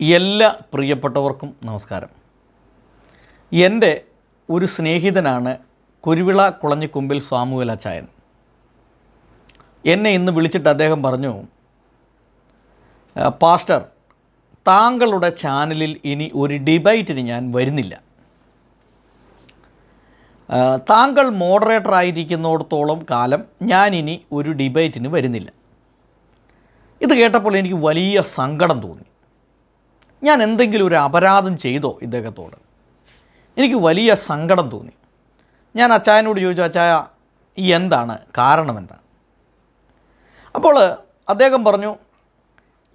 എല്ലാ പ്രിയപ്പെട്ടവർക്കും നമസ്കാരം. എന്റെ ഒരു സ്നേഹിതനാണ് കുരുവിള കുളഞ്ഞിക്കുമ്പിൽ സ്വാമുവൽ അച്ചായൻ എന്നെ ഇന്ന് വിളിച്ചിട്ട് അദ്ദേഹം പറഞ്ഞു പാസ്റ്റർ താങ്കളുടെ ചാനലിൽ ഇനി ഒരു ഡിബൈറ്റിന് ഞാൻ വരുന്നില്ല. താങ്കൾ മോഡറേറ്റർ ആയിരിക്കുന്നിടത്തോളം കാലം ഞാൻ ഇനി ഒരു ഡിബൈറ്റിന് വരുന്നില്ല. ഇത് കേട്ടപ്പോൾ എനിക്ക് വലിയ സങ്കടം തോന്നി. ഞാൻ എന്തെങ്കിലും ഒരു അപരാധം ചെയ്തോ ഇദ്ദേഹത്തോട്? എനിക്ക് വലിയ സങ്കടം തോന്നി. ഞാൻ അച്ചായനോട് ചോദിച്ചു അച്ചായ ഈ എന്താണ്? കാരണം എന്താണ് അപ്പോൾ അദ്ദേഹം പറഞ്ഞു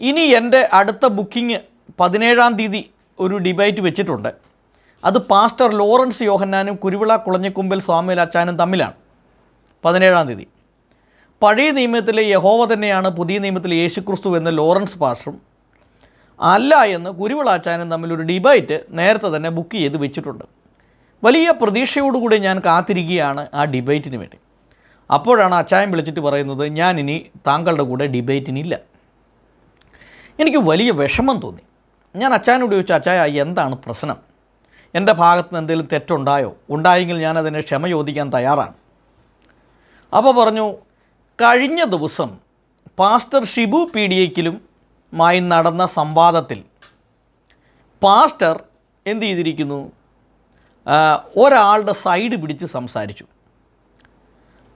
ഇനി എന്റെ അടുത്ത ബുക്കിംഗ് പതിനേഴാം തീയതി ഒരു ഡിബേറ്റ് വെച്ചിട്ടുണ്ട്. അത് പാസ്റ്റർ ലോറൻസ് യോഹന്നാനും കുരുവിള കുളഞ്ഞിക്കുമ്പൽ സ്വാമിയിൽ അച്ചാനും തമ്മിലാണ്. പതിനേഴാം തീയതി. പഴയ നിയമത്തിലെ യഹോവ തന്നെയാണ് പുതിയ നിയമത്തിലെ യേശുക്രിസ്തു എന്ന ലോറൻസ് പാസ്റ്ററും അല്ല എന്ന് കുരുവിളാച്ചാനും തമ്മിലൊരു ഡിബേറ്റ് നേരത്തെ തന്നെ ബുക്ക് ചെയ്ത് വെച്ചിട്ടുണ്ട്. വലിയ പ്രതീക്ഷയോടുകൂടി ഞാൻ കാത്തിരിക്കുകയാണ് ആ ഡിബേറ്റിന് വേണ്ടി. അപ്പോഴാണ് അച്ചായൻ വിളിച്ചിട്ട് പറയുന്നത് ഞാൻ ഇനി താങ്കളുടെ കൂടെ ഡിബേറ്റിനില്ല. എനിക്ക് വലിയ വിഷമം തോന്നി. ഞാൻ അച്ചായനോട് ചോദിച്ചു അച്ചായ എന്താണ് പ്രശ്നം? എന്റെ ഭാഗത്ത് നിന്ന് എന്തെങ്കിലും തെറ്റുണ്ടായോ? ഉണ്ടായെങ്കിൽ ഞാൻ അതിനെ ക്ഷമ ചോദിക്കാൻ തയ്യാറാണ്. അപ്പോൾ പറഞ്ഞു കഴിഞ്ഞ ദിവസം പാസ്റ്റർ ഷിബു പി ഡി എക്കിലും മായി നടന്ന സംവാദത്തിൽ പാസ്റ്റർ എന്ത് ചെയ്തിരിക്കുന്നു? ഒരാളുടെ സൈഡ് പിടിച്ച് സംസാരിച്ചു.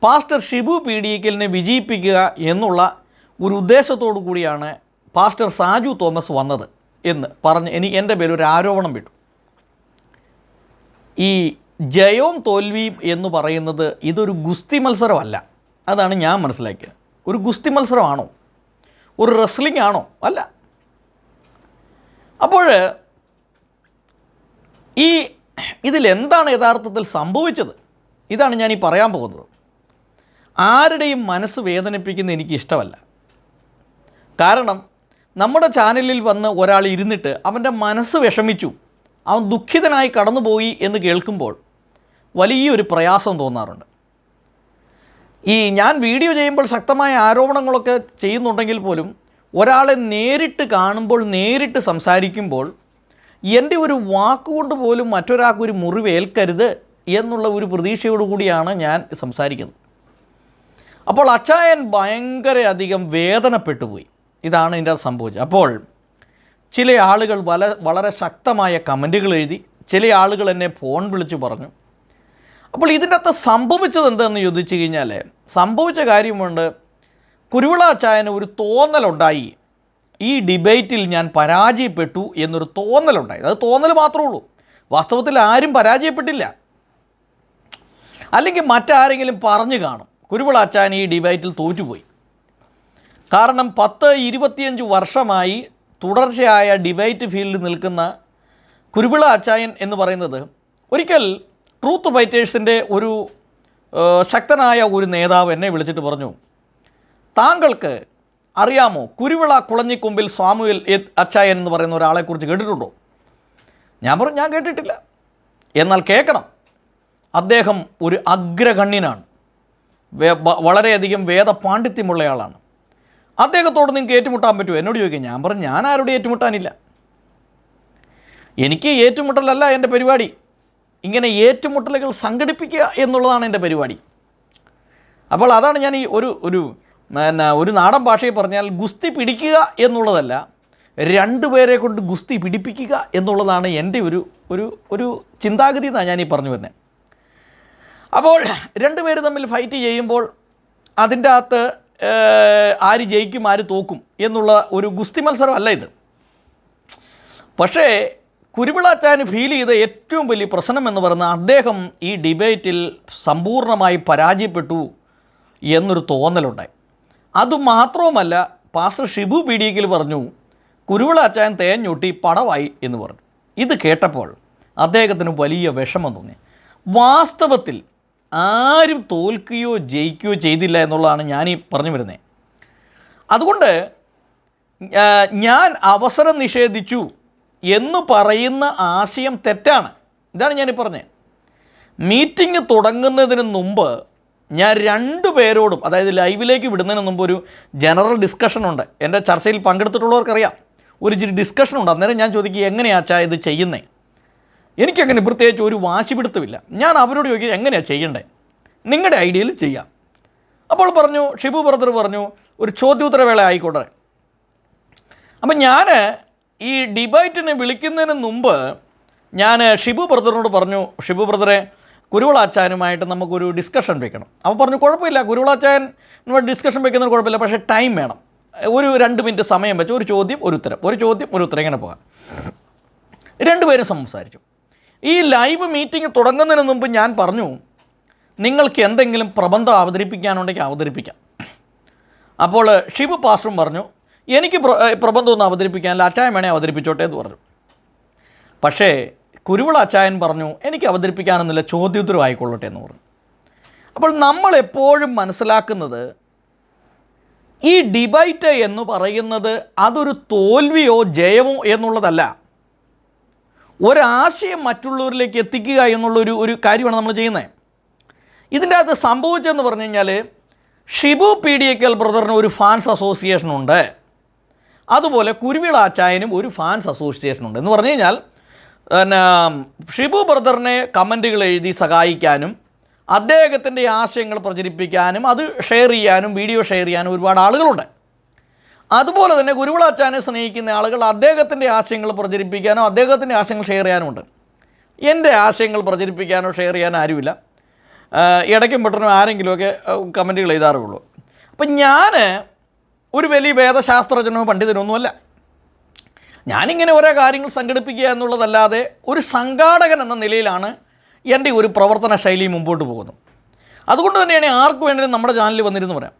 പാസ്റ്റർ ഷിബു പി ഡി എക്കലിനെ വിജയിപ്പിക്കുക എന്നുള്ള ഒരു ഉദ്ദേശത്തോടു കൂടിയാണ് പാസ്റ്റർ സാജു തോമസ് വന്നത് എന്ന് പറഞ്ഞ് എനിക്ക് എന്റെ പേരിൽ ഒരു ആരോപണം വിട്ടു. ഈ ജയവും തോൽവിയും എന്ന് പറയുന്നത് ഇതൊരു ഗുസ്തി മത്സരമല്ല. അതാണ് ഞാൻ മനസ്സിലാക്കിയത്. ഒരു ഗുസ്തി മത്സരമാണോ? ഒരു റെസ്ലിംഗ് ആണോ? അല്ല. അപ്പോൾ ഈ ഇതിലെന്താണ് യഥാർത്ഥത്തിൽ സംഭവിച്ചത്? ഇതാണ് ഞാൻ ഈ പറയാൻ പോകുന്നത്. ആരുടെയും മനസ്സ് വേദനിപ്പിക്കുന്ന എനിക്ക് ഇഷ്ടമല്ല. കാരണം നമ്മുടെ ചാനലിൽ വന്ന് ഒരാൾ ഇരുന്നിട്ട് അവന്റെ മനസ്സ് വിഷമിച്ചു. അവൻ ദുഃഖിതനായി കടന്നുപോയി എന്ന് കേൾക്കുമ്പോൾ വലിയൊരു പ്രയാസം തോന്നാറുണ്ട്. ഈ ഞാൻ വീഡിയോ ചെയ്യുമ്പോൾ ശക്തമായ ആരോപണങ്ങളൊക്കെ ചെയ്യുന്നുണ്ടെങ്കിൽ പോലും ഒരാളെ നേരിട്ട് കാണുമ്പോൾ നേരിട്ട് സംസാരിക്കുമ്പോൾ എന്റെ ഒരു വാക്കുകൊണ്ട് പോലും മറ്റൊരാൾക്ക് ഒരു മുറിവേൽക്കരുത് എന്നുള്ള ഒരു പ്രതീക്ഷയോടുകൂടിയാണ് ഞാൻ സംസാരിക്കുന്നത്. അപ്പോൾ അച്ചായൻ ഭയങ്കര അധികം വേദനപ്പെട്ടു പോയി. ഇതാണ് ഇതിന്റെ സംഭവിച്ചത്. അപ്പോൾ ചില ആളുകൾ വല വളരെ ശക്തമായ കമന്റുകൾ എഴുതി ചില ആളുകൾ എന്നെ ഫോൺ വിളിച്ച് പറഞ്ഞു. അപ്പോൾ ഇതിന്റെ അകത്ത് സംഭവിച്ചത് എന്താണെന്ന് ചോദിച്ചു കഴിഞ്ഞാൽ സംഭവിച്ച കാര്യമുണ്ട് കുരുവിള അച്ചായന് ഒരു തോന്നലുണ്ടായി. ഈ ഡിബേറ്റിൽ ഞാൻ പരാജയപ്പെട്ടു എന്നൊരു തോന്നലുണ്ടായി. അത് തോന്നൽ മാത്രമേ ഉള്ളൂ. വാസ്തവത്തിൽ ആരും പരാജയപ്പെട്ടില്ല. അല്ലെങ്കിൽ മറ്റാരെങ്കിലും പറഞ്ഞു കാണും. കുരുവിള അച്ചായൻ ഈ ഡിബേറ്റിൽ തോറ്റുപോയി. കാരണം പത്ത് ഇരുപത്തിയഞ്ച് വർഷമായി തുടർച്ചയായ ഡിബേറ്റ് ഫീൽഡിൽ നിൽക്കുന്ന കുരുവിള അച്ചായൻ എന്ന് പറയുന്നത് ഒരിക്കൽ ട്രൂത്ത് ഫൈറ്റേഴ്സിന്റെ ഒരു ശക്തനായ ഒരു നേതാവ് എന്നെ വിളിച്ചിട്ട് പറഞ്ഞു താങ്കൾക്ക് അറിയാമോ കുരുവിള കുളഞ്ഞിക്കൊമ്പിൽ സ്വാമുവൽ അച്ചായൻ എന്ന് പറയുന്ന ഒരാളെക്കുറിച്ച് കേട്ടിട്ടുണ്ടോ? ഞാൻ പറഞ്ഞു ഞാൻ കേട്ടിട്ടില്ല. എന്നാൽ കേൾക്കണം അദ്ദേഹം ഒരു അഗ്രഗണ്യനാണ് വളരെയധികം വേദപാണ്ഡിത്യമുള്ളയാളാണ്. അദ്ദേഹത്തോട് നിങ്ങൾക്ക് ഏറ്റുമുട്ടാൻ പറ്റുമോ? എന്നോട് ചോദിക്കും ഞാൻ പറഞ്ഞു ഞാൻ ആരോടും ഏറ്റുമുട്ടാനില്ല. എനിക്ക് ഏറ്റുമുട്ടലല്ല എന്റെ പരിപാടി. ഇങ്ങനെ ഏറ്റുമുട്ടലുകൾ സംഘടിപ്പിക്കുക എന്നുള്ളതാണ് എന്റെ പരിപാടി. അപ്പോൾ അതാണ് ഞാൻ ഈ ഒരു ഒരു പിന്നെ ഒരു നാടൻ ഭാഷയിൽ പറഞ്ഞാൽ ഗുസ്തി പിടിക്കുക എന്നുള്ളതല്ല രണ്ടു പേരെ കൊണ്ട് ഗുസ്തി പിടിപ്പിക്കുക എന്നുള്ളതാണ് എന്റെ ഒരു ഒരു ഒരു ചിന്താഗതി എന്നാണ് ഞാൻ ഈ പറഞ്ഞു വരുന്നത് അപ്പോൾ രണ്ടുപേർ തമ്മിൽ ഫൈറ്റ് ചെയ്യുമ്പോൾ അതിന്റെ അകത്ത് ആര് ജയിക്കും ആര് തോക്കും എന്നുള്ള ഒരു ഗുസ്തി മത്സരമല്ല ഇത്. പക്ഷേ കുരുവിളാച്ചാന് ഫീൽ ചെയ്ത ഏറ്റവും വലിയ പ്രശ്നം എന്ന് പറയുന്നത് അദ്ദേഹം ഈ ഡിബേറ്റിൽ സമ്പൂർണമായി പരാജയപ്പെട്ടു എന്നൊരു തോന്നലുണ്ടായി. അതുമാത്രവുമല്ല പാസ്റ്റർ ഷിബു പീഡിയക്കിൽ പറഞ്ഞു കുരുവിളാച്ചാൻ തേഞ്ഞൊട്ടി പടവായി എന്ന് പറഞ്ഞു. ഇത് കേട്ടപ്പോൾ അദ്ദേഹത്തിന് വലിയ വിഷമം തോന്നി. വാസ്തവത്തിൽ ആരും തോൽക്കുകയോ ജയിക്കുകയോ ചെയ്തില്ല എന്നുള്ളതാണ് ഞാൻ ഈ പറഞ്ഞു വരുന്നത്. അതുകൊണ്ട് ഞാൻ അവസരം നിഷേധിച്ചു. എന്ന് പറയുന്ന ആശയം തെറ്റാണ്. ഇതാണ് ഞാൻ പറഞ്ഞത്. മീറ്റിംഗ് തുടങ്ങുന്നതിന് മുമ്പ് ഞാൻ രണ്ടു പേരോടും അതായത് ലൈവിലേക്ക് വിടുന്നതിന് മുമ്പ് ഒരു ജനറൽ ഡിസ്കഷൻ ഉണ്ട്. എന്റെ ചർച്ചയിൽ പങ്കെടുത്തിട്ടുള്ളവർക്കറിയാം. ഒരു ഡിസ്കഷൻ ഉണ്ട്. അന്നേരം ഞാൻ ചോദിക്കുക എങ്ങനെയാണ് ചാ ഇത് ചെയ്യുന്നേ? എനിക്കങ്ങനെ പ്രത്യേകിച്ച് ഒരു വാശി പിടുത്തമില്ല ഞാൻ അവരോട് ചോദിക്കുക എങ്ങനെയാണ് ചെയ്യേണ്ടത് നിങ്ങളുടെ ഐഡിയയിൽ ചെയ്യാം. അപ്പോൾ പറഞ്ഞു ഷിബു ബ്രദർ പറഞ്ഞു ഒരു ചോദ്യോത്തരവേള ആയിക്കോട്ടെ. അപ്പം ഞാൻ ഈ ഡിബൈറ്റിനെ വിളിക്കുന്നതിന് മുമ്പ് ഞാൻ ഷിബു ബ്രദറിനോട് പറഞ്ഞു ഷിബു ബ്രദറെ കുരുവിളാച്ചാനുമായിട്ട് നമുക്കൊരു ഡിസ്കഷൻ വെക്കണം. അപ്പോൾ പറഞ്ഞു കുഴപ്പമില്ല കുരുവിളാച്ചാനുമായിട്ട് ഡിസ്കഷൻ വെക്കുന്നതിന് കുഴപ്പമില്ല പക്ഷേ ടൈം വേണം. ഒരു രണ്ട് മിനിറ്റ് സമയം വെച്ച് ഒരു ചോദ്യം ഒരു ഉത്തരം ഒരു ചോദ്യം ഒരു ഉത്തരം ഇങ്ങനെ പോകാം. രണ്ടുപേരും സംസാരിച്ചു. ഈ ലൈവ് മീറ്റിംഗ് തുടങ്ങുന്നതിന് മുമ്പ് ഞാൻ പറഞ്ഞു നിങ്ങൾക്ക് എന്തെങ്കിലും പ്രബന്ധം അവതരിപ്പിക്കാനുണ്ടെങ്കിൽ അവതരിപ്പിക്കാം. അപ്പോൾ ഷിബു പാസ്റ്ററും പറഞ്ഞു എനിക്ക് പ്ര- ഏ, പ്രബന്ധമൊന്നും അവതരിപ്പിക്കാനില്ല അച്ചായൻ വേണേ അവതരിപ്പിച്ചോട്ടെ എന്ന് പറഞ്ഞു. പക്ഷേ കുരുവിള അച്ചായൻ പറഞ്ഞു എനിക്ക് അവതരിപ്പിക്കാനൊന്നുമില്ല ചോദ്യോത്തരം ആയിക്കൊള്ളട്ടെ എന്ന് പറഞ്ഞു. അപ്പോൾ നമ്മൾ എപ്പോഴും മനസ്സിലാക്കുന്നത് ഈ ഡിബൈറ്റ് എന്ന് പറയുന്നത് അതൊരു തോൽവിയോ ജയമോ എന്നുള്ളതല്ല. ഒരാശയം മറ്റുള്ളവരിലേക്ക് എത്തിക്കുക എന്നുള്ളൊരു ഒരു കാര്യമാണ് നമ്മൾ ചെയ്യുന്നത്. ഇതിന്റെ അകത്ത് സംഭവിച്ചതെന്ന് പറഞ്ഞു കഴിഞ്ഞാൽ ഷിബു പി ഡി എക്കൽ ബ്രദറിന് ഒരു ഫാൻസ് അസോസിയേഷൻ ഉണ്ട്. അതുപോലെ കുരുവിളാച്ചായനും ഒരു ഫാൻസ് അസോസിയേഷൻ ഉണ്ട്. എന്ന് പറഞ്ഞു കഴിഞ്ഞാൽ പിന്നെ ഷിബു ബ്രദറിനെ കമന്റുകൾ എഴുതി സഹായിക്കാനും അദ്ദേഹത്തിന്റെ ആശയങ്ങൾ പ്രചരിപ്പിക്കാനും അത് ഷെയർ ചെയ്യാനും വീഡിയോ ഷെയർ ചെയ്യാനും ഒരുപാട് ആളുകളുണ്ട്. അതുപോലെ തന്നെ കുരുവിളാച്ചാനെ സ്നേഹിക്കുന്ന ആളുകൾ അദ്ദേഹത്തിന്റെ ആശയങ്ങൾ പ്രചരിപ്പിക്കാനോ അദ്ദേഹത്തിന്റെ ആശയങ്ങൾ ഷെയർ ചെയ്യാനുമുണ്ട്. എന്റെ ആശയങ്ങൾ പ്രചരിപ്പിക്കാനോ ഷെയർ ചെയ്യാനോ ആരുമില്ല. ഇടയ്ക്കും പെട്ടെന്ന് ആരെങ്കിലുമൊക്കെ കമന്റുകൾ എഴുതാറുള്ളൂ. അപ്പം ഞാൻ ഒരു വലിയ വേദശാസ്ത്രജ്ഞനോ പണ്ഡിതനൊന്നുമല്ല. ഞാനിങ്ങനെ ഓരോ കാര്യങ്ങൾ സംഘടിപ്പിക്കുക എന്നുള്ളതല്ലാതെ ഒരു സംഘാടകൻ എന്ന നിലയിലാണ് എന്റെ ഒരു പ്രവർത്തന ശൈലി മുമ്പോട്ട് പോകുന്നത്. അതുകൊണ്ട് തന്നെയാണ് ആർക്ക് വേണമെങ്കിലും നമ്മുടെ ചാനലിൽ വന്നിരുന്നു പറയാം.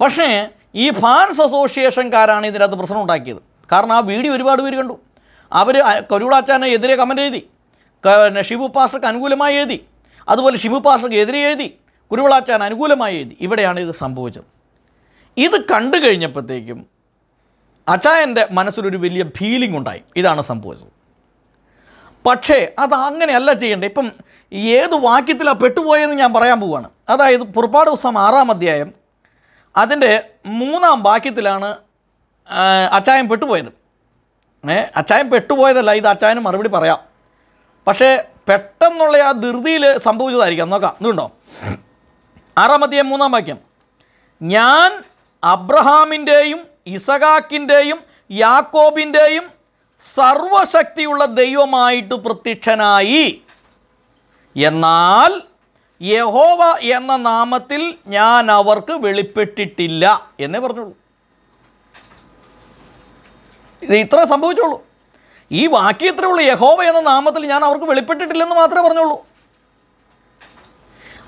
പക്ഷേ ഈ ഫാൻസ് അസോസിയേഷൻകാരാണ് ഇതിനകത്ത് പ്രശ്നം ഉണ്ടാക്കിയത്. കാരണം ആ വീഡിയോ ഒരുപാട് പേര് കണ്ടു. അവർ കരുളാച്ചാനെ എതിരെ കമന്റ് എഴുതി. പിന്നെ ഷിബു പാസ്റ്റർക്ക് അനുകൂലമായി എഴുതി. അതുപോലെ ഷിബു പാസ്റ്റർക്ക് എതിരെ എഴുതി. കുരുവിളാച്ചാൻ അനുകൂലമായി എഴുതി. ഇവിടെയാണ് ഇത് സംഭവിച്ചത്. ഇത് കണ്ടു കഴിഞ്ഞപ്പോഴത്തേക്കും അച്ചായന്റെ മനസ്സിലൊരു വലിയ ഫീലിംഗ് ഉണ്ടായി. ഇതാണ് സംഭവിച്ചത്. പക്ഷേ അത് അങ്ങനെയല്ല ചെയ്യേണ്ടത്. ഇപ്പം ഏത് വാക്യത്തിലാണ് പെട്ടുപോയെന്ന് ഞാൻ പറയാൻ പോവുകയാണ് അതായത് പുറപ്പാട് ദിവസം ആറാം അധ്യായം അതിന്റെ മൂന്നാം വാക്യത്തിലാണ് അച്ചായം പെട്ടുപോയത്. ഏ അച്ചായൻ പെട്ടുപോയതല്ല ഇത് അച്ചായന് മറുപടി പറയാം. പക്ഷേ പെട്ടെന്നുള്ള ആ ധൃതിയിൽ സംഭവിച്ചതായിരിക്കാം. നോക്കാം ഇതുണ്ടോ? ആറാം അധ്യായം മൂന്നാം വാക്യം. ഞാൻ അബ്രഹാമിന്റെയും ഇസഹാക്കിന്റെയും യാക്കോബിന്റെയും സർവശക്തിയുള്ള ദൈവമായിട്ട് പ്രത്യക്ഷനായി. എന്നാൽ യഹോവ എന്ന നാമത്തിൽ ഞാൻ അവർക്ക് വെളിപ്പെട്ടിട്ടില്ല എന്നേ പറഞ്ഞുള്ളൂ. ഇത് ഇത്ര സംഭവിച്ചുള്ളൂ. ഈ വാക്യത്തിലുള്ള യഹോവ എന്ന നാമത്തിൽ ഞാൻ അവർക്ക് വെളിപ്പെട്ടിട്ടില്ലെന്ന് മാത്രമേ പറഞ്ഞുള്ളൂ.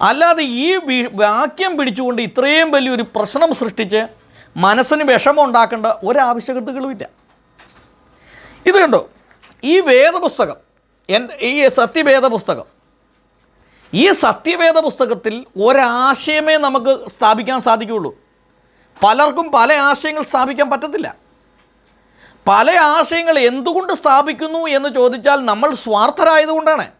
അല്ലാതെ ഈ വാക്യം പിടിച്ചുകൊണ്ട് ഇത്രയും വലിയൊരു പ്രശ്നം സൃഷ്ടിച്ച് മനസ്സിന് വിഷമം ഉണ്ടാക്കേണ്ട ഒരാവശ്യകതകളുമില്ല. ഇത് കണ്ടോ? ഈ വേദപുസ്തകം എന്റെ ഈ സത്യവേദ പുസ്തകം ഈ സത്യവേദ പുസ്തകത്തിൽ ഒരാശയമേ നമുക്ക് സ്ഥാപിക്കാൻ സാധിക്കുകയുള്ളൂ. പലർക്കും പല ആശയങ്ങൾ സ്ഥാപിക്കാൻ പറ്റത്തില്ല. പല ആശയങ്ങൾ എന്തുകൊണ്ട് സ്ഥാപിക്കുന്നു എന്ന് ചോദിച്ചാൽ നമ്മൾ സ്വാർത്ഥരായതുകൊണ്ടാണ്.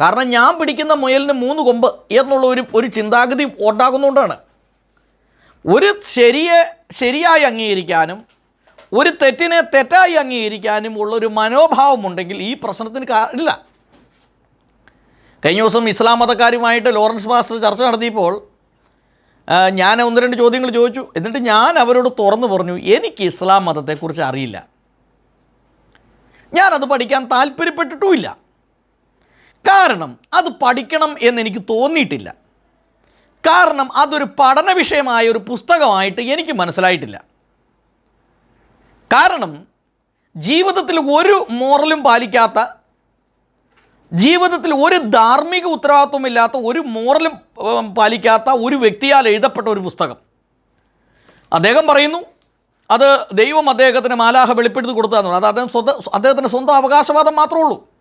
കാരണം ഞാൻ പിടിക്കുന്ന മുയലിന് മൂന്ന് കൊമ്പ് എന്നുള്ള ഒരു ഒരു ചിന്താഗതി ഉണ്ടാകുന്നതുകൊണ്ടാണ് ഒരു ശരിയെ ശരിയായി അംഗീകരിക്കാനും ഒരു തെറ്റിനെ തെറ്റായി അംഗീകരിക്കാനും ഉള്ളൊരു മനോഭാവമുണ്ടെങ്കിൽ ഈ പ്രശ്നത്തിന് ഇല്ല. കഴിഞ്ഞ ദിവസം ഇസ്ലാം മതക്കാരുമായിട്ട് ലോറൻസ് മാസ്റ്റർ ചർച്ച നടത്തിയപ്പോൾ ഞാൻ ഒന്ന് രണ്ട് ചോദ്യങ്ങൾ ചോദിച്ചു. എന്നിട്ട് ഞാൻ അവരോട് തുറന്നു പറഞ്ഞു എനിക്ക് ഇസ്ലാം മതത്തെക്കുറിച്ച് അറിയില്ല. ഞാനത് പഠിക്കാൻ താല്പര്യപ്പെട്ടിട്ടുമില്ല. കാരണം അത് പഠിക്കണം എന്നെനിക്ക് തോന്നിയിട്ടില്ല. കാരണം അതൊരു പഠന വിഷയമായ ഒരു പുസ്തകമായിട്ട് എനിക്ക് മനസ്സിലായിട്ടില്ല. കാരണം ജീവിതത്തിൽ ഒരു മോറലും പാലിക്കാത്ത ജീവിതത്തിൽ ഒരു ധാർമ്മിക ഉത്തരവാദിത്വമില്ലാത്ത ഒരു മോറലും പാലിക്കാത്ത ഒരു വ്യക്തിയാൽ എഴുതപ്പെട്ട ഒരു പുസ്തകം. അദ്ദേഹം പറയുന്നു അത് ദൈവം അദ്ദേഹത്തിന് മാലാഹ വെളിപ്പെടുത്തി കൊടുത്തതെന്ന് അത് അദ്ദേഹം സ്വന്തം അദ്ദേഹത്തിന്റെ സ്വന്തം അവകാശവാദം മാത്രമേ ഉള്ളൂ.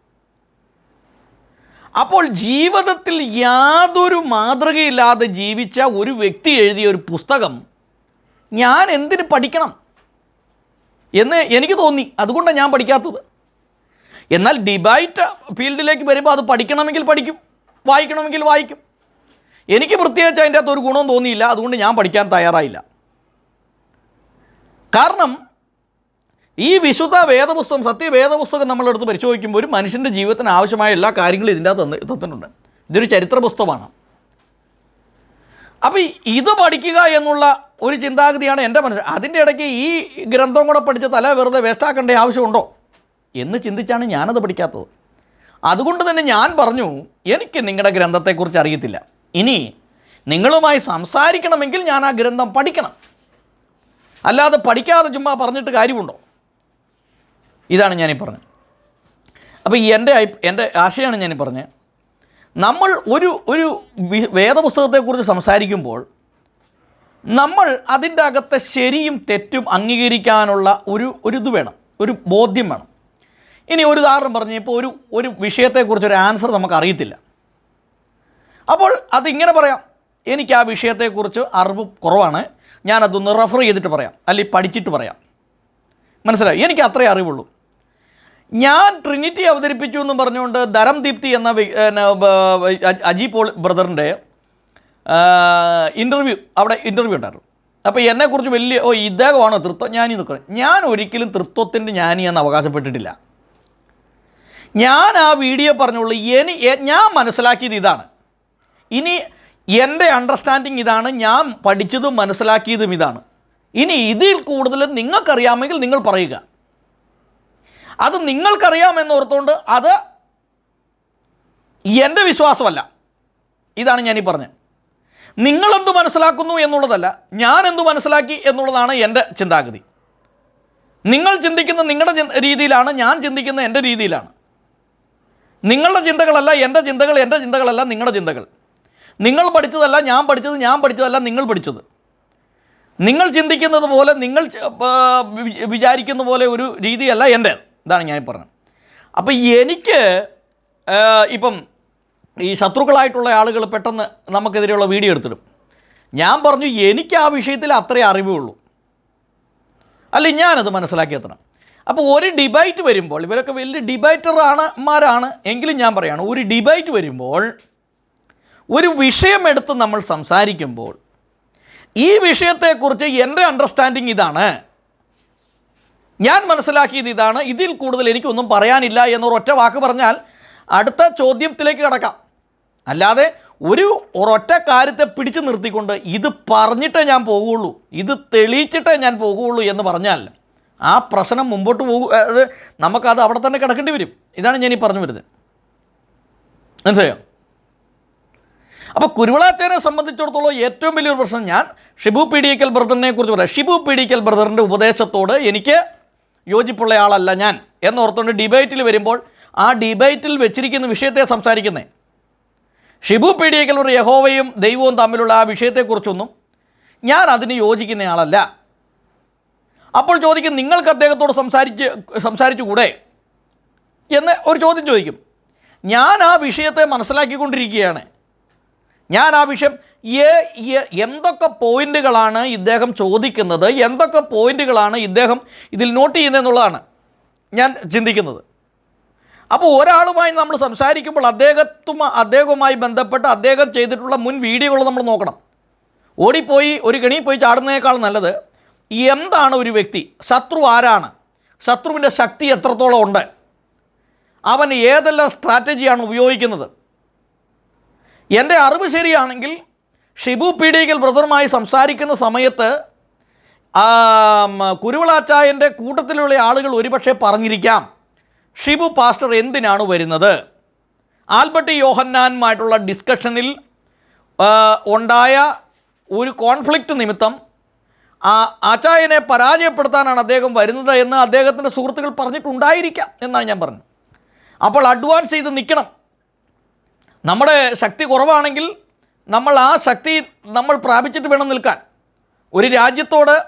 അപ്പോൾ ജീവിതത്തിൽ യാതൊരു മാതൃകയില്ലാതെ ജീവിച്ച ഒരു വ്യക്തി എഴുതിയ ഒരു പുസ്തകം ഞാൻ എന്തിന് പഠിക്കണം എന്ന് എനിക്ക് തോന്നി. അതുകൊണ്ടാണ് ഞാൻ പഠിക്കാത്തത്. എന്നാൽ ഡിബൈറ്റ് ഫീൽഡിലേക്ക് വരുമ്പോൾ അത് പഠിക്കണമെങ്കിൽ പഠിക്കും വായിക്കണമെങ്കിൽ വായിക്കും. എനിക്ക് പ്രത്യേകിച്ച് അതിന്റെ അകത്ത് ഒരു ഗുണവും തോന്നിയില്ല. അതുകൊണ്ട് ഞാൻ പഠിക്കാൻ തയ്യാറായില്ല. കാരണം ഈ വിശുദ്ധ വേദപുസ്തകം സത്യവേദപുസ്തകം നമ്മളെടുത്ത് പരിശോധിക്കുമ്പോൾ ഒരു മനുഷ്യന്റെ ജീവിതത്തിന് ആവശ്യമായ എല്ലാ കാര്യങ്ങളും ഇതിന്റെ അകത്ത് തന്ന് തന്നിട്ടുണ്ട്. ഇതൊരു ചരിത്ര പുസ്തകമാണ് അപ്പോൾ ഇത് പഠിക്കുക എന്നുള്ള ഒരു ചിന്താഗതിയാണ് എന്റെ മനസ്സിൽ. അതിന്റെ ഇടയ്ക്ക് ഈ ഗ്രന്ഥം കൂടെ പഠിച്ച തല വെറുതെ വേസ്റ്റാക്കേണ്ട ആവശ്യമുണ്ടോ? എന്ന് ചിന്തിച്ചാണ് ഞാനത് പഠിക്കാത്തത്. അതുകൊണ്ട് തന്നെ ഞാൻ പറഞ്ഞു എനിക്ക് നിങ്ങളുടെ ഗ്രന്ഥത്തെക്കുറിച്ച് അറിയത്തില്ല. ഇനി നിങ്ങളുമായി സംസാരിക്കണമെങ്കിൽ ഞാൻ ആ ഗ്രന്ഥം പഠിക്കണം. അല്ലാതെ പഠിക്കാതെ ചുമ്മാ പറഞ്ഞിട്ട് കാര്യമുണ്ടോ? ഇതാണ് ഞാനീ പറഞ്ഞത്. അപ്പോൾ എന്റെ എന്റെ ആശയമാണ് ഞാനീ പറഞ്ഞത്. നമ്മൾ ഒരു ഒരു വേദപുസ്തകത്തെക്കുറിച്ച് സംസാരിക്കുമ്പോൾ നമ്മൾ അതിന്റെ അകത്തെ ശരിയും തെറ്റും അംഗീകരിക്കാനുള്ള ഒരു ഒരു ഇത് വേണം ഒരു ബോധ്യം വേണം. ഇനി ഒരു ഉദാഹരണം പറഞ്ഞു ഇപ്പോൾ ഒരു ഒരു വിഷയത്തെക്കുറിച്ച് ഒരു ആൻസർ നമുക്ക് അറിയത്തില്ല. അപ്പോൾ അതിങ്ങനെ പറയാം. എനിക്ക് ആ വിഷയത്തെക്കുറിച്ച് അറിവ് കുറവാണ്. ഞാനതൊന്ന് റെഫർ ചെയ്തിട്ട് പറയാം. അല്ലെങ്കിൽ പഠിച്ചിട്ട് പറയാം. മനസ്സിലായി? എനിക്ക് അത്രേ അറിവുള്ളൂ. ഞാൻ ട്രിനിറ്റി അവതരിപ്പിച്ചു എന്ന് പറഞ്ഞുകൊണ്ട് ധരം ദീപ്തി എന്ന അജി പോൾ ബ്രദറിന്റെ ഇന്റർവ്യൂ അവിടെ ഇന്റർവ്യൂ ഉണ്ടായിരുന്നു. അപ്പോൾ എന്നെക്കുറിച്ച് വലിയ ഓ ഇദ്ദേഹമാണോ തൃത്വം ഞാനീ നിൽക്കുന്നത് ഞാൻ ഒരിക്കലും തൃത്വത്തിന്റെ ജ്ഞാനി എന്ന് അവകാശപ്പെട്ടിട്ടില്ല. ഞാൻ ആ വീഡിയോ പറഞ്ഞുള്ളൂ എനി ഞാൻ മനസ്സിലാക്കിയത് ഇതാണ്. ഇനി എന്റെ അണ്ടർസ്റ്റാൻഡിങ് ഇതാണ് ഞാൻ പഠിച്ചതും മനസ്സിലാക്കിയതും ഇതാണ്. ഇനി ഇതിൽ കൂടുതൽ നിങ്ങൾക്കറിയാമെങ്കിൽ നിങ്ങൾ പറയുക. അത് നിങ്ങൾക്കറിയാമെന്നോർത്തുകൊണ്ട് അത് എന്റെ വിശ്വാസമല്ല. ഇതാണ് ഞാനീ പറഞ്ഞത് നിങ്ങളെന്ത് മനസ്സിലാക്കുന്നു എന്നുള്ളതല്ല ഞാൻ എന്ത് മനസ്സിലാക്കി എന്നുള്ളതാണ് എന്റെ ചിന്താഗതി. നിങ്ങൾ ചിന്തിക്കുന്ന നിങ്ങളുടെ രീതിയിലാണ് ഞാൻ ചിന്തിക്കുന്ന എന്റെ രീതിയിലാണ്. നിങ്ങളുടെ ചിന്തകളല്ല എന്റെ ചിന്തകൾ എന്റെ ചിന്തകളല്ല നിങ്ങളുടെ ചിന്തകൾ. നിങ്ങൾ പഠിച്ചതല്ല ഞാൻ പഠിച്ചത് ഞാൻ പഠിച്ചതല്ല നിങ്ങൾ പഠിച്ചത്. നിങ്ങൾ ചിന്തിക്കുന്നത് പോലെ നിങ്ങൾ വിചാരിക്കുന്ന പോലെ ഒരു രീതിയല്ല എന്റെ ഇതാണ് ഞാൻ പറഞ്ഞത്. അപ്പോൾ എനിക്ക് ഇപ്പം ഈ ശത്രുക്കളായിട്ടുള്ള ആളുകൾ പെട്ടെന്ന് നമുക്കെതിരെയുള്ള വീഡിയോ എടുത്തിടും. ഞാൻ പറഞ്ഞു എനിക്ക് ആ വിഷയത്തിൽ അത്രേ അറിവേ ഉള്ളൂ അല്ല ഞാനത് മനസ്സിലാക്കി എത്തണം അപ്പോൾ ഒരു ഡിബേറ്റ് വരുമ്പോൾ ഇവരൊക്കെ വലിയ ഡിബേറ്ററാണ് മാരാണ് എങ്കിലും ഞാൻ പറയുകയാണ് ഒരു ഡിബേറ്റ് വരുമ്പോൾ ഒരു വിഷയമെടുത്ത് നമ്മൾ സംസാരിക്കുമ്പോൾ ഈ വിഷയത്തെക്കുറിച്ച് എന്റെ അണ്ടർസ്റ്റാൻഡിങ് ഇതാണ്. ഞാൻ മനസ്സിലാക്കിയത് ഇതാണ്. ഇതിൽ കൂടുതൽ എനിക്കൊന്നും പറയാനില്ല എന്നൊരൊറ്റ വാക്ക് പറഞ്ഞാൽ അടുത്ത ചോദ്യത്തിലേക്ക് കടക്കാം. അല്ലാതെ ഒരു ഒരൊറ്റ കാര്യത്തെ പിടിച്ചു നിർത്തിക്കൊണ്ട് ഇത് പറഞ്ഞിട്ടേ ഞാൻ പോകുള്ളൂ. ഇത് തെളിയിച്ചിട്ടേ ഞാൻ പോകുള്ളൂ എന്ന് പറഞ്ഞാൽ ആ പ്രശ്നം മുമ്പോട്ട് പോകും അത് നമുക്കത് അവിടെ തന്നെ കിടക്കേണ്ടി വരും. ഇതാണ് ഞാൻ ഈ പറഞ്ഞു വരുന്നത്. മനസ്സിലായോ? അപ്പോൾ കുരുവിളാച്ചേനെ സംബന്ധിച്ചിടത്തോളം ഏറ്റവും വലിയൊരു പ്രശ്നം ഞാൻ ഷിബു പി ഡി എക്കൽ ബ്രദറിനെ കുറിച്ച് പറയാം. ഷിബു പി ഡി എക്കൽ ബ്രദറിന്റെ ഉപദേശത്തോട് എനിക്ക് യോജിപ്പുള്ള ആളല്ല ഞാൻ എന്നോർത്തുകൊണ്ട് ഡിബേറ്റിൽ വരുമ്പോൾ ആ ഡിബേറ്റിൽ വെച്ചിരിക്കുന്ന വിഷയത്തെ സംസാരിക്കുന്നത് ഷിബു പി ഡി എക്കൽ ഒരു യഹോവയും ദൈവവും തമ്മിലുള്ള ആ വിഷയത്തെക്കുറിച്ചൊന്നും ഞാൻ അതിന് യോജിക്കുന്ന ആളല്ല അപ്പോൾ ചോദിക്കും നിങ്ങൾക്ക് അദ്ദേഹത്തോട് സംസാരിച്ച് സംസാരിച്ചുകൂടെ? എന്ന് ഒരു ചോദ്യം ചോദിക്കും. ഞാൻ ആ വിഷയത്തെ മനസ്സിലാക്കിക്കൊണ്ടിരിക്കുകയാണ്. ഞാൻ ആ വിഷയം എന്തൊക്കെ പോയിന്റുകളാണ് ഇദ്ദേഹം ചോദിക്കുന്നത്? എന്തൊക്കെ പോയിന്റുകളാണ് ഇദ്ദേഹം ഇതിൽ നോട്ട് ചെയ്യുന്നതെന്നുള്ളതാണ് ഞാൻ ചിന്തിക്കുന്നത്. അപ്പോൾ ഒരാളുമായി നമ്മൾ സംസാരിക്കുമ്പോൾ അദ്ദേഹത്തും അദ്ദേഹവുമായി ബന്ധപ്പെട്ട് അദ്ദേഹം ചെയ്തിട്ടുള്ള മുൻ വീഡിയോകൾ നമ്മൾ നോക്കണം. ഓടിപ്പോയി ഒരു കെണി പോയി ചാടുന്നതിനേക്കാൾ നല്ലത് എന്താണ് ഒരു വ്യക്തി? ശത്രു ആരാണ്? ശത്രുവിന്റെ ശക്തി എത്രത്തോളം ഉണ്ട്? അവൻ ഏതെല്ലാം സ്ട്രാറ്റജിയാണ് ഉപയോഗിക്കുന്നത്? എന്റെ അറിവ് ശരിയാണെങ്കിൽ ഷിബു പീഡികൽ ബ്രദറുമായി സംസാരിക്കുന്ന സമയത്ത് കുരുവിളാച്ചായന്റെ കൂട്ടത്തിലുള്ള ആളുകൾ ഒരുപക്ഷെ പറഞ്ഞിരിക്കാം ഷിബു പാസ്റ്റർ എന്തിനാണ് വരുന്നത്? ആൽബർട്ട് യോഹന്നാനുമായിട്ടുള്ള ഡിസ്കഷനിൽ ഉണ്ടായ ഒരു കോൺഫ്ലിക്റ്റ് നിമിത്തം ആ ആചായനെ പരാജയപ്പെടുത്താനാണ് അദ്ദേഹം വരുന്നത് എന്ന് അദ്ദേഹത്തിന്റെ സുഹൃത്തുക്കൾ പറഞ്ഞിട്ടുണ്ടായിരിക്കാം എന്നാണ് ഞാൻ പറഞ്ഞത്. അപ്പോൾ അഡ്വാൻസ് ചെയ്ത് നിൽക്കണം. നമ്മുടെ ശക്തി കുറവാണെങ്കിൽ നമ്മൾ ആ ശക്തി നമ്മൾ പ്രാപിച്ചിട്ട് വേണം നിൽക്കാൻ. ഒരു രാജ്യത്തോട്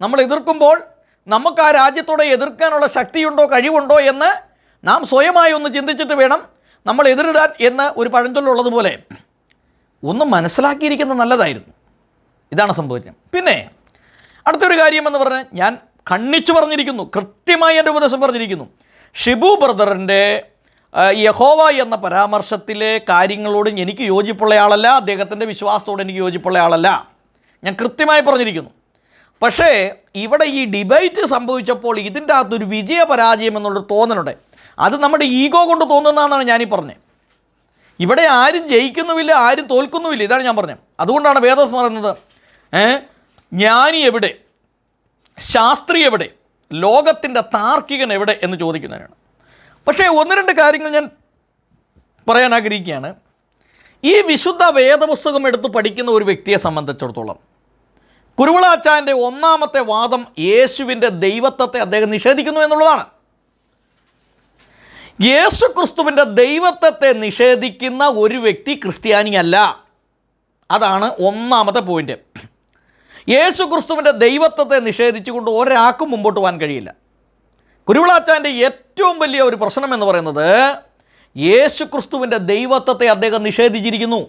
നമ്മൾ എതിർക്കുമ്പോൾ നമുക്ക് ആ രാജ്യത്തോടെ എതിർക്കാനുള്ള ശക്തിയുണ്ടോ കഴിവുണ്ടോ എന്ന് നാം സ്വയമായി ഒന്ന് ചിന്തിച്ചിട്ട് വേണം നമ്മൾ എതിരിടാൻ എന്ന് ഒരു പഴഞ്ചൊല്ലുള്ളതുപോലെ ഒന്ന് മനസ്സിലാക്കിയിരിക്കുന്നത് നല്ലതായിരുന്നു. ഇതാണ് സംഭവിച്ചത്. പിന്നെ അടുത്തൊരു കാര്യമെന്ന് പറഞ്ഞാൽ ഞാൻ കണ്ണിച്ചു പറഞ്ഞിരിക്കുന്നു. കൃത്യമായി എന്റെ ഉപദേശം പറഞ്ഞിരിക്കുന്നു. ഷിബു ബ്രദറിന്റെ യഹോവ എന്ന പരാമർശത്തിലെ കാര്യങ്ങളോട് എനിക്ക് യോജിപ്പുള്ള ആളല്ല അദ്ദേഹത്തിന്റെ വിശ്വാസത്തോട് എനിക്ക് യോജിപ്പുള്ള ആളല്ല. ഞാൻ കൃത്യമായി പറഞ്ഞിരിക്കുന്നു. പക്ഷേ ഇവിടെ ഈ ഡിബേറ്റ് സംഭവിച്ചപ്പോൾ ഇതിന്റെ അകത്തൊരു വിജയപരാജയം എന്നുള്ളൊരു തോന്നലുണ്ട്. അത് നമ്മുടെ ഈഗോ കൊണ്ട് തോന്നുന്നതെന്നാണ് ഞാനീ പറഞ്ഞത് ഇവിടെ ആരും ജയിക്കുന്നുമില്ല ആരും തോൽക്കുന്നുമില്ല ഇതാണ് ഞാൻ പറഞ്ഞത്. അതുകൊണ്ടാണ് വേദം പറയുന്നത് ജ്ഞാനി എവിടെ? ശാസ്ത്രി എവിടെ? ലോകത്തിന്റെ താർക്കികൻ എവിടെ? എന്ന് ചോദിക്കുന്നതിനാണ് പക്ഷേ ഒന്ന് രണ്ട് കാര്യങ്ങൾ ഞാൻ പറയാൻ ആഗ്രഹിക്കുകയാണ്. ഈ വിശുദ്ധ വേദപുസ്തകം എടുത്ത് പഠിക്കുന്ന ഒരു വ്യക്തിയെ സംബന്ധിച്ചിടത്തോളം കുരുവിളാച്ചാന്റെ ഒന്നാമത്തെ വാദം യേശുവിന്റെ ദൈവത്വത്തെ അദ്ദേഹം നിഷേധിക്കുന്നു എന്നുള്ളതാണ്. യേശു ക്രിസ്തുവിന്റെ ദൈവത്വത്തെ നിഷേധിക്കുന്ന ഒരു വ്യക്തി ക്രിസ്ത്യാനിയല്ല. അതാണ് ഒന്നാമത്തെ പോയിന്റ് യേശു ക്രിസ്തുവിന്റെ ദൈവത്വത്തെ നിഷേധിച്ചുകൊണ്ട് ഒരാൾക്കും മുമ്പോട്ട് പോകാൻ കഴിയില്ല. കുരുവിളാച്ചാന്റെ വലിയ ഒരു പ്രശ്നം എന്ന് പറയുന്നത് യേശു ക്രിസ്തുവിന്റെ ദൈവത്വത്തെ അദ്ദേഹം നിഷേധിച്ചിരിക്കുന്നു.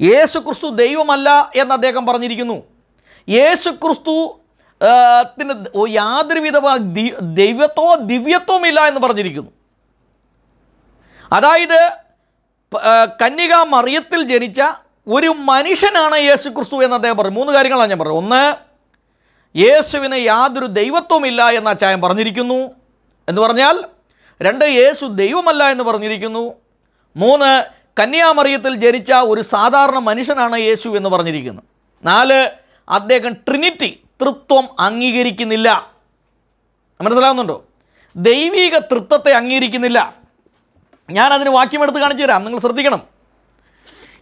യേശു ക്രിസ്തു ദൈവമല്ല എന്ന് അദ്ദേഹം പറഞ്ഞിരിക്കുന്നു. യേശു ക്രിസ്തു ത്തിന് യാതൊരുവിധ ദൈവത്വോ ദിവ്യത്വവും ഇല്ല എന്ന് പറഞ്ഞിരിക്കുന്നു. അതായത് കന്യക മറിയത്തിൽ ജനിച്ച ഒരു മനുഷ്യനാണ് യേശു ക്രിസ്തു എന്ന് അദ്ദേഹം പറഞ്ഞു. മൂന്ന് കാര്യങ്ങളാണ് ഞാൻ പറഞ്ഞത്. ഒന്ന് യേശുവിന് യാതൊരു ദൈവത്വമില്ല എന്ന് അച്ചായൻ പറഞ്ഞിരിക്കുന്നു. എന്ന് പറഞ്ഞാൽ രണ്ട് യേശു ദൈവമല്ല എന്ന് പറഞ്ഞിരിക്കുന്നു. മൂന്ന് കന്യാമറിയത്തിൽ ജനിച്ച ഒരു സാധാരണ മനുഷ്യനാണ് യേശു എന്ന് പറഞ്ഞിരിക്കുന്നു. നാല് അദ്ദേഹം ട്രിനിറ്റി തൃത്വം അംഗീകരിക്കുന്നില്ല. മനസ്സിലാവുന്നുണ്ടോ? ദൈവിക തൃത്വത്തെ അംഗീകരിക്കുന്നില്ല. ഞാൻ അതിന് വാക്യമെടുത്ത് കാണിച്ചു തരാം. നിങ്ങൾ ശ്രദ്ധിക്കണം.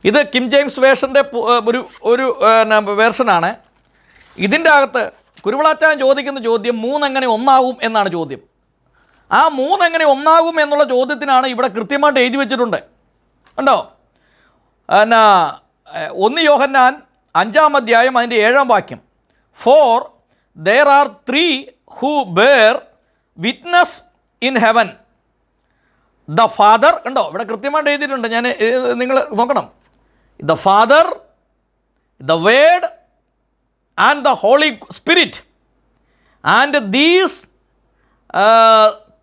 ഇത് കിം ജെയിംസ് വേഷന്റെ ഒരു ഒരു വേർഷനാണ്. ഇതിന്റെ അകത്ത് കുരുവിളാച്ചാൻ ചോദിക്കുന്ന ചോദ്യം മൂന്നെങ്ങനെ ഒന്നാകും എന്നാണ് ചോദ്യം. ആ മൂന്നെങ്ങനെ ഒന്നാകും എന്നുള്ള ചോദ്യത്തിനാണ് ഇവിടെ കൃത്യമായിട്ട് എഴുതി വെച്ചിട്ടുണ്ട്. ഉണ്ടോ എന്നാ ഒന്ന് യോഹന്നാൻ അഞ്ചാം അധ്യായം അതിന്റെ ഏഴാം വാക്യം. For there are three who bear witness in heaven the father ഉണ്ടോ ഇവിടെ കൃത്യമായിട്ട് എഴുതിയിട്ടുണ്ട്. ഞാൻ നിങ്ങൾ നോക്കണം. The father the word and the holy spirit and these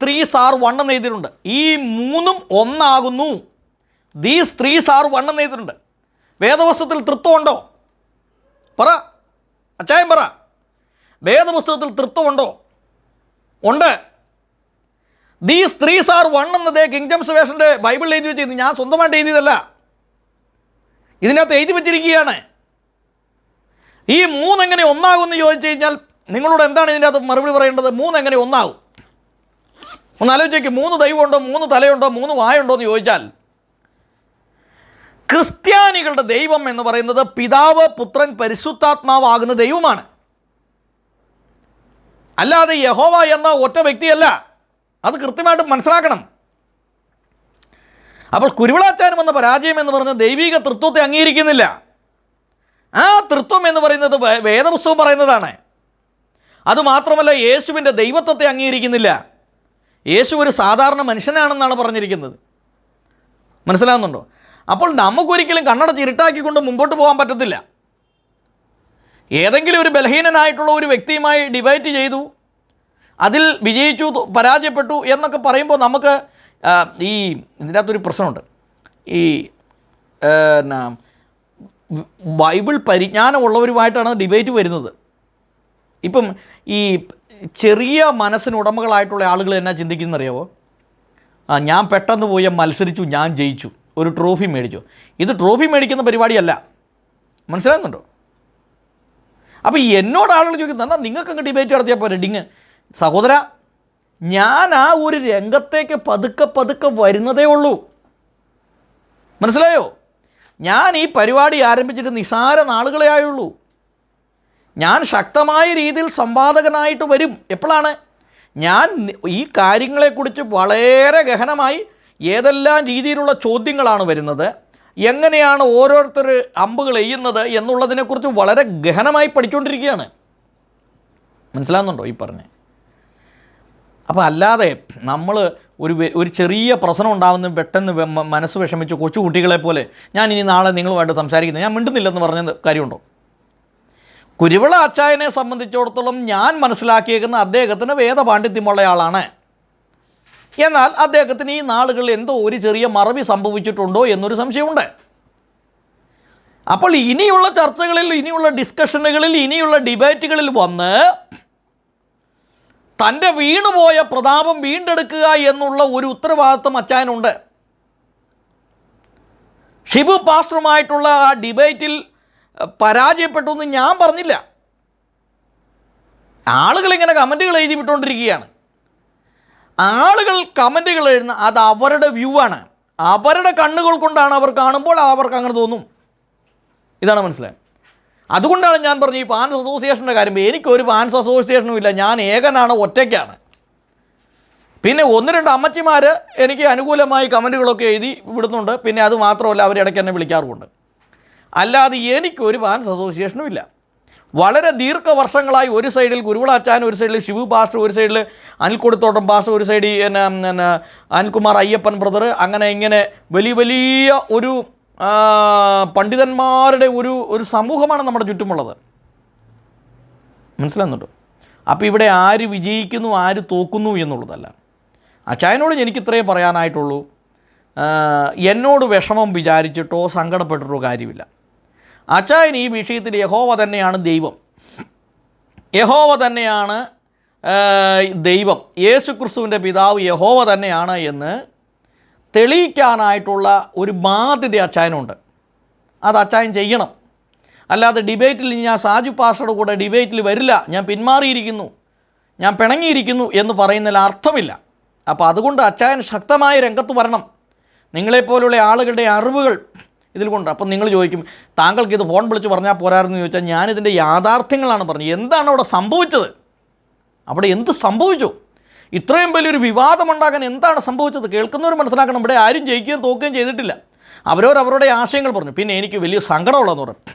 threes are one എന്ന് എഴുതിയിട്ടുണ്ട് ഈ മൂന്നും ഒന്നാകുന്നു. ദീസ് ത്രീസ് ആർ വൺ എന്ന് എഴുതിയിട്ടുണ്ട് വേദവസ്തുത്തിൽ തൃത്വമുണ്ടോ? പറ. അച്ചായം പറ. വേദപുസ്തകത്തിൽ തൃത്വമുണ്ടോ? ഉണ്ട്. ദീസ് ത്രീസ് ആർ വൺ എന്നത് കിങ്ഡംസ് വേഷന്റെ ബൈബിളിൽ എഴുതി വെച്ചിരുന്നു ഞാൻ സ്വന്തമായിട്ട് എഴുതിയതല്ല. ഇതിനകത്ത് എഴുതി വെച്ചിരിക്കുകയാണ്. ഈ മൂന്നെങ്ങനെ ഒന്നാകുമെന്ന് ചോദിച്ചു കഴിഞ്ഞാൽ നിങ്ങളോട് എന്താണ് ഇതിന്റെ അകത്ത് മറുപടി പറയേണ്ടത്? മൂന്നെങ്ങനെ ഒന്നാകും. ഒന്ന് ആലോചിക്ക് മൂന്ന് ദൈവമുണ്ടോ മൂന്ന് തലയുണ്ടോ മൂന്ന് വായുണ്ടോ എന്ന് ചോദിച്ചാൽ ക്രിസ്ത്യാനികളുടെ ദൈവം എന്ന് പറയുന്നത് പിതാവ് പുത്രൻ പരിശുദ്ധാത്മാവാകുന്ന ദൈവമാണ്. അല്ലാതെ യഹോവ എന്ന ഒറ്റ വ്യക്തിയല്ല. അത് കൃത്യമായിട്ട് മനസ്സിലാക്കണം. അപ്പോൾ കുരുവിളാച്ചാരം എന്ന പരാജയം എന്ന് പറയുന്നത് ദൈവിക തൃത്വത്തെ അംഗീകരിക്കുന്നില്ല. ആ തൃത്വം എന്ന് പറയുന്നത് വേദപുസ്തകം പറയുന്നതാണ്. അതുമാത്രമല്ല യേശുവിന്റെ ദൈവത്വത്തെ അംഗീകരിക്കുന്നില്ല. യേശു ഒരു സാധാരണ മനുഷ്യനാണെന്നാണ് പറഞ്ഞിരിക്കുന്നത്. മനസ്സിലാകുന്നുണ്ടോ അപ്പോൾ നമുക്കൊരിക്കലും കണ്ണടച്ച് ഇരുട്ടാക്കിക്കൊണ്ട് മുമ്പോട്ട് പോകാൻ പറ്റത്തില്ല. ഏതെങ്കിലും ഒരു ബലഹീനനായിട്ടുള്ള ഒരു വ്യക്തിയുമായി ഡിബേറ്റ് ചെയ്തു അതിൽ വിജയിച്ചു പരാജയപ്പെട്ടു എന്നൊക്കെ പറയുമ്പോൾ നമുക്ക് ഈ ഇതിന്റെ അകത്തൊരു പ്രശ്നമുണ്ട്. ഈ എന്നാ, ബൈബിൾ പരിജ്ഞാനമുള്ളവരുമായിട്ടാണ് ഡിബേറ്റ് വരുന്നത്. ഇപ്പം ഈ ചെറിയ മനസ്സിന് ഉടമകളായിട്ടുള്ള ആളുകൾ എന്നാ ചിന്തിക്കുന്നറിയാവോ? ആ ഞാൻ പെട്ടെന്ന് പോയി മത്സരിച്ചു ഞാൻ ജയിച്ചു. ഒരു ട്രോഫി മേടിച്ചു. ഇത് ട്രോഫി മേടിക്കുന്ന പരിപാടിയല്ല. മനസ്സിലാകുന്നുണ്ടോ? അപ്പോൾ എന്നോട് ആളുകൾ ചോദിക്കുന്നത് എന്നാൽ നിങ്ങൾക്ക് അങ്ങ് ഡിബേറ്റ് നടത്തിയാൽ പോരെ ഡിങ്. സഹോദര ഞാൻ ആ ഒരു രംഗത്തേക്ക് പതുക്കെ പതുക്കെ വരുന്നതേ ഉള്ളൂ. മനസ്സിലായോ? ഞാൻ ഈ പരിപാടി ആരംഭിച്ചിട്ട് നിസാര നാളുകളെ ആയുള്ളൂ. ഞാൻ ശക്തമായ രീതിയിൽ സംവാദകനായിട്ട് വരും. എപ്പോഴാണ്? ഞാൻ ഈ കാര്യങ്ങളെക്കുറിച്ച് വളരെ ഗഹനമായി ഏതെല്ലാം രീതിയിലുള്ള ചോദ്യങ്ങളാണ് വരുന്നത് എങ്ങനെയാണ് ഓരോരുത്തർ അമ്പുകൾ എയ്യുന്നത് എന്നുള്ളതിനെക്കുറിച്ച് വളരെ ഗഹനമായി പഠിച്ചുകൊണ്ടിരിക്കുകയാണ്. മനസ്സിലാകുന്നുണ്ടോ ഈ പറഞ്ഞേ? അപ്പോൾ അല്ലാതെ നമ്മൾ ഒരു ഒരു ചെറിയ പ്രശ്നം ഉണ്ടാകുന്ന പെട്ടെന്ന് മനസ്സ് വിഷമിച്ച് കൊച്ചു കുട്ടികളെ പോലെ ഞാൻ ഇനി നാളെ നിങ്ങളുമായിട്ട് സംസാരിക്കുന്നത് ഞാൻ മിണ്ടുന്നില്ലെന്ന് പറഞ്ഞ കാര്യമുണ്ടോ? കുരുവിള അച്ചായനെ സംബന്ധിച്ചിടത്തോളം ഞാൻ മനസ്സിലാക്കിയേക്കുന്ന അദ്ദേഹത്തിന് വേദപാണ്ഡിത്യമുള്ള ആളാണ് എന്നാൽ അദ്ദേഹത്തിന് ഈ നാളുകളിൽ എന്തോ ഒരു ചെറിയ മറവി സംഭവിച്ചിട്ടുണ്ടോ എന്നൊരു സംശയമുണ്ട്. അപ്പോൾ ഇനിയുള്ള ചർച്ചകളിൽ ഇനിയുള്ള ഡിസ്കഷനുകളിൽ ഇനിയുള്ള ഡിബേറ്റുകളിൽ വന്ന് തന്റെ വീണുപോയ പ്രതാപം വീണ്ടെടുക്കുക എന്നുള്ള ഒരു ഉത്തരവാദിത്വം അച്ചായനുണ്ട്. ഷിബു പാസ്റ്ററുമായിട്ടുള്ള ആ ഡിബേറ്റിൽ പരാജയപ്പെട്ടു എന്ന് ഞാൻ പറഞ്ഞില്ല. ആളുകൾ ഇങ്ങനെ കമന്റുകൾ എഴുതി വിട്ടുകൊണ്ടിരിക്കുകയാണ്. ആളുകൾ കമന്റുകൾ എഴുതുന്ന അത് അവരുടെ വ്യൂ ആണ്. അവരുടെ കണ്ണുകൾ കൊണ്ടാണ് അവർ കാണുമ്പോൾ അവർക്ക് അങ്ങനെ തോന്നും. ഇതാണ് മനസ്സിലായത്. അതുകൊണ്ടാണ് ഞാൻ പറഞ്ഞത് ഈ പാൻസ് അസോസിയേഷന്റെ കാര്യം. എനിക്കൊരു പാൻസ് അസോസിയേഷനും ഇല്ല. ഞാൻ ഏകനാണ് ഒറ്റയ്ക്കാണ്. പിന്നെ ഒന്ന് രണ്ട് അമ്മച്ചിമാർ എനിക്ക് അനുകൂലമായി കമന്റുകളൊക്കെ എഴുതി വിടുന്നുണ്ട്. പിന്നെ അത് മാത്രമല്ല അവരിടയ്ക്ക് എന്നെ വിളിക്കാറുമുണ്ട്. അല്ലാതെ എനിക്കൊരു ഫാൻസ് അസോസിയേഷനും ഇല്ല. വളരെ ദീർഘവർഷങ്ങളായി ഒരു സൈഡിൽ ഗുരുവിളാച്ചാൻ ഒരു സൈഡിൽ ശിവു പാസ്റ്റർ ഒരു സൈഡിൽ അനിൽക്കൊടുത്തോട്ടം പാസ്റ്റർ ഒരു സൈഡിൽ പിന്നെ അനിൽകുമാർ അയ്യപ്പൻ ബ്രദർ അങ്ങനെ ഇങ്ങനെ വലിയ വലിയ ഒരു പണ്ഡിതന്മാരുടെ ഒരു ഒരു സമൂഹമാണ് നമ്മുടെ ചുറ്റുമുള്ളത്. മനസ്സിലാകുന്നുണ്ടോ അപ്പോൾ ഇവിടെ ആര് വിജയിക്കുന്നു ആര് തോക്കുന്നു എന്നുള്ളതല്ല. അച്ചായനോട് എനിക്ക് ഇത്രയേ പറയാനായിട്ടുള്ളൂ. എന്നോട് വിഷമം വിചാരിച്ചിട്ടോ സങ്കടപ്പെട്ടിട്ടോ കാര്യമില്ല. അച്ചായൻ ഈ വിഷയത്തിൽ യഹോവ തന്നെയാണ് ദൈവം. യഹോവ തന്നെയാണ് ദൈവം. യേശു ക്രിസ്തുവിന്റെ പിതാവ് യഹോവ തന്നെയാണ് എന്ന് തെളിയിക്കാനായിട്ടുള്ള ഒരു ബാധ്യത അച്ചായനുണ്ട്. അത് അച്ചായൻ ചെയ്യണം. അല്ലാതെ ഡിബേറ്റിൽ ഞാൻ സാജു പാഷയുടെ കൂടെ ഡിബേറ്റിൽ വരില്ല. ഞാൻ പിന്മാറിയിരിക്കുന്നു. ഞാൻ പിണങ്ങിയിരിക്കുന്നു എന്ന് പറയുന്നതിൽ അർത്ഥമില്ല. അപ്പോൾ അതുകൊണ്ട് അച്ചായൻ ശക്തമായ രംഗത്ത് വരണം. നിങ്ങളെപ്പോലുള്ള ആളുകളുടെ അറിവുകൾ ഇതിൽ കൊണ്ട് അപ്പം നിങ്ങൾ ചോദിക്കും താങ്കൾക്ക് ഇത് ഫോൺ വിളിച്ച് പറഞ്ഞാൽ പോരായിരുന്നു ചോദിച്ചാൽ ഞാനിതിന്റെ യാഥാർത്ഥ്യങ്ങളാണ് പറഞ്ഞത്. എന്താണ് അവിടെ സംഭവിച്ചത്? അവിടെ എന്ത് സംഭവിച്ചു? ഇത്രയും വലിയൊരു വിവാദമുണ്ടാകാൻ എന്താണ് സംഭവിച്ചത്? കേൾക്കുന്നവർ മനസ്സിലാക്കണം. ഇവിടെ ആരും ജയിക്കുകയും തോക്കുകയും ചെയ്തിട്ടില്ല. അവരവരവരുടെ ആശയങ്ങൾ പറഞ്ഞു. പിന്നെ എനിക്ക് വലിയ സങ്കടമുള്ളതെന്ന് പറഞ്ഞു.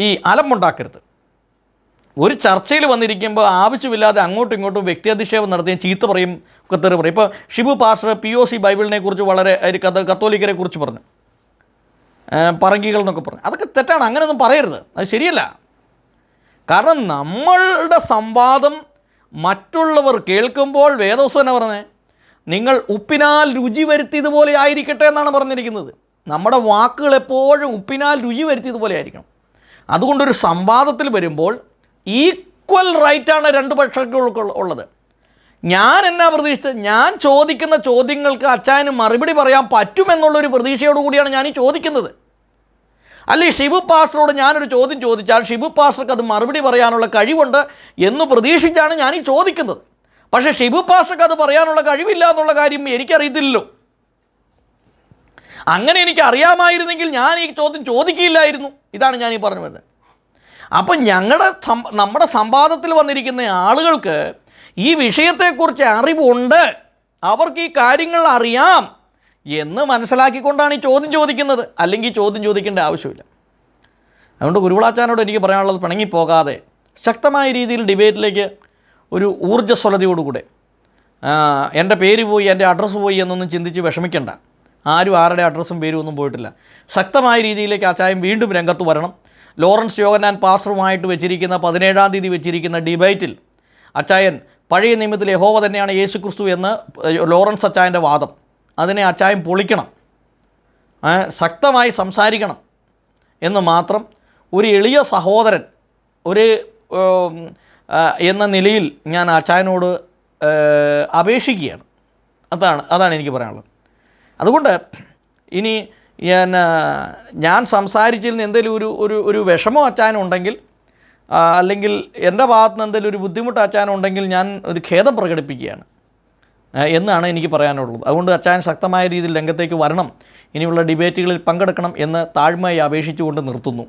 ഈ അലമ്പുണ്ടാക്കരുത് ഒരു ചർച്ചയിൽ വന്നിരിക്കുമ്പോൾ ആവശ്യമില്ലാതെ അങ്ങോട്ടും ഇങ്ങോട്ടും വ്യക്തിയധിക്ഷേപം നടത്തുകയും ചീത്ത പറയും ഒക്കെ തെറി പറയും. ഇപ്പോൾ Shibu pastor P O C ബൈബിളിനെ കുറിച്ച് വളരെ കത്തോലിക്കരെ കുറിച്ച് പറഞ്ഞു. പറങ്കികൾ എന്നൊക്കെ പറഞ്ഞു. അതൊക്കെ തെറ്റാണ്. അങ്ങനെയൊന്നും പറയരുത്. അത് ശരിയല്ല. കാരണം നമ്മളുടെ സംവാദം മറ്റുള്ളവർ കേൾക്കുമ്പോൾ വേദോസന പറഞ്ഞത് നിങ്ങൾ ഉപ്പിനാൽ രുചി വരുത്തിയതുപോലെ ആയിരിക്കട്ടെ എന്നാണ് പറഞ്ഞിരിക്കുന്നത്. നമ്മുടെ വാക്കുകൾ എപ്പോഴും ഉപ്പിനാൽ രുചി വരുത്തിയതുപോലെ ആയിരിക്കണം. അതുകൊണ്ടൊരു സംവാദത്തിൽ വരുമ്പോൾ ഈക്വൽ റൈറ്റാണ് രണ്ട് പക്ഷങ്ങൾക്ക് ഉള്ളത്. ഞാൻ എന്നാ പ്രതീക്ഷിച്ചത്? ഞാൻ ചോദിക്കുന്ന ചോദ്യങ്ങൾക്ക് അച്ചായന് മറുപടി പറയാൻ പറ്റുമെന്നുള്ളൊരു പ്രതീക്ഷയോട് കൂടിയാണ് ഞാൻ ഈ ചോദിക്കുന്നത്. അല്ലെ ഷിബു പാസ്റ്ററോട് ഞാനൊരു ചോദ്യം ചോദിച്ചാൽ ഷിബു പാസ്റ്റർക്ക് അത് മറുപടി പറയാനുള്ള കഴിവുണ്ട് എന്ന് പ്രതീക്ഷിച്ചാണ് ഞാൻ ഈ ചോദിക്കുന്നത്. പക്ഷേ ഷിബു പാസ്റ്റർക്ക് അത് പറയാനുള്ള കഴിവില്ല എന്നുള്ള കാര്യം എനിക്കറിയത്തില്ലല്ലോ. അങ്ങനെ എനിക്ക് അറിയാമായിരുന്നെങ്കിൽ ഞാൻ ഈ ചോദ്യം ചോദിക്കില്ലായിരുന്നു. ഇതാണ് ഞാൻ ഈ പറഞ്ഞു വരുന്നത് അപ്പം ഞങ്ങളുടെ നമ്മുടെ സംവാദത്തിൽ വന്നിരിക്കുന്ന ആളുകൾക്ക് ഈ വിഷയത്തെക്കുറിച്ച് അറിവുണ്ട്. അവർക്ക് ഈ കാര്യങ്ങൾ അറിയാം എന്ന് മനസ്സിലാക്കിക്കൊണ്ടാണ് ഈ ചോദ്യം ചോദിക്കുന്നത്. അല്ലെങ്കിൽ ചോദ്യം ചോദിക്കേണ്ട ആവശ്യമില്ല. അതുകൊണ്ട് ഗുരുവിളാച്ചാനോട് എനിക്ക് പറയാനുള്ളത് പിണങ്ങിപ്പോകാതെ ശക്തമായ രീതിയിൽ ഡിബേറ്റിലേക്ക് ഒരു ഊർജസ്വലതയോടുകൂടെ എന്റെ പേര് പോയി എന്റെ അഡ്രസ്സ് പോയി എന്നൊന്നും ചിന്തിച്ച് വിഷമിക്കേണ്ട. ആരും ആരുടെ അഡ്രസ്സും പേരും ഒന്നും പോയിട്ടില്ല. ശക്തമായ രീതിയിലേക്ക് അച്ചായം വീണ്ടും രംഗത്ത് വരണം. ലോറൻസ് യോഗനാൻ പാസ്റ്ററുമായിട്ട് വെച്ചിരിക്കുന്ന പതിനേഴാം തീയതി വെച്ചിരിക്കുന്ന ഡിബേറ്റിൽ അച്ചായൻ പഴയ നിയമത്തിൽ യഹോവ തന്നെയാണ് യേശു ക്രിസ്തു എന്ന് ലോറൻസ് അച്ചായന്റെ വാദം. അതിനെ അച്ചായൻ പൊളിക്കണം. ശക്തമായി സംസാരിക്കണം. എന്ന് മാത്രം ഒരു എളിയ സഹോദരൻ ഒരു എന്ന നിലയിൽ ഞാൻ അച്ചായനോട് അപേക്ഷിക്കുകയാണ്. അതാണ് അതാണ് എനിക്ക് പറയാനുള്ളത്. അതുകൊണ്ട് ഇനി ഞാൻ ഞാൻ സംസാരിച്ചതിൽ നിന്ന് എന്തെങ്കിലും ഒരു ഒരു ഒരു വിഷമം അച്ചായനുണ്ടെങ്കിൽ അല്ലെങ്കിൽ എന്റെ ഭാഗത്ത് നിന്ന് എന്തെങ്കിലും ഒരു ബുദ്ധിമുട്ട് അച്ചായനുണ്ടെങ്കിൽ ഞാൻ ഒരു ഖേദം പ്രകടിപ്പിക്കുകയാണ്. എന്നാണ് എനിക്ക് പറയാനുള്ളത്. അതുകൊണ്ട് അച്ചാൻ ശക്തമായ രീതിയിൽ രംഗത്തേക്ക് വരണം. ഇനിയുള്ള ഡിബേറ്റുകളിൽ പങ്കെടുക്കണം എന്ന് താഴ്മയായി അപേക്ഷിച്ചുകൊണ്ട് നിർത്തുന്നു.